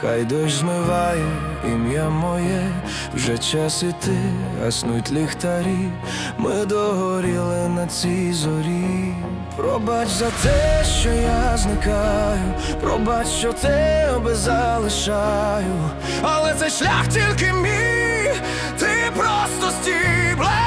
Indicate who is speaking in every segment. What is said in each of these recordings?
Speaker 1: хай дощ змиває ім'я моє, вже час іти, гаснуть ліхтарі, ми догоріли на цій зорі. Пробач за те, що я зникаю, пробач, що тебе залишаю, але цей шлях тільки мій, ти просто стібла.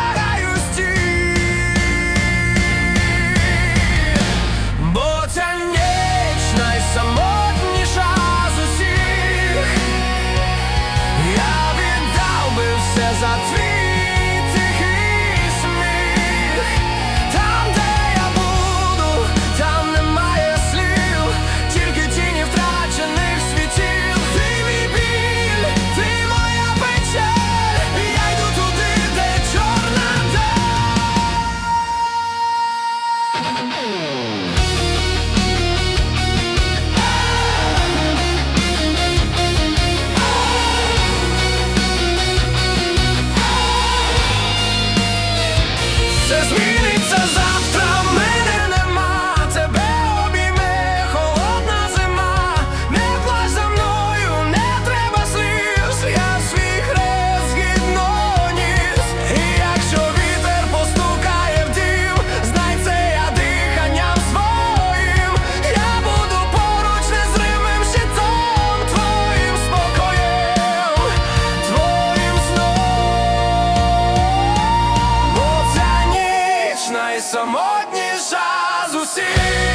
Speaker 1: caso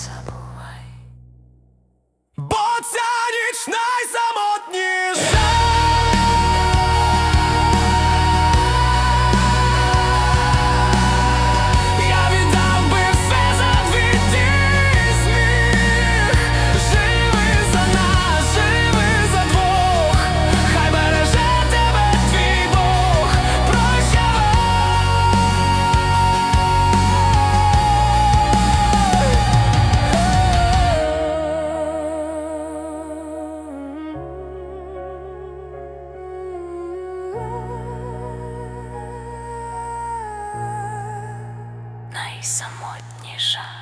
Speaker 1: Sabor.
Speaker 2: найсамотніша.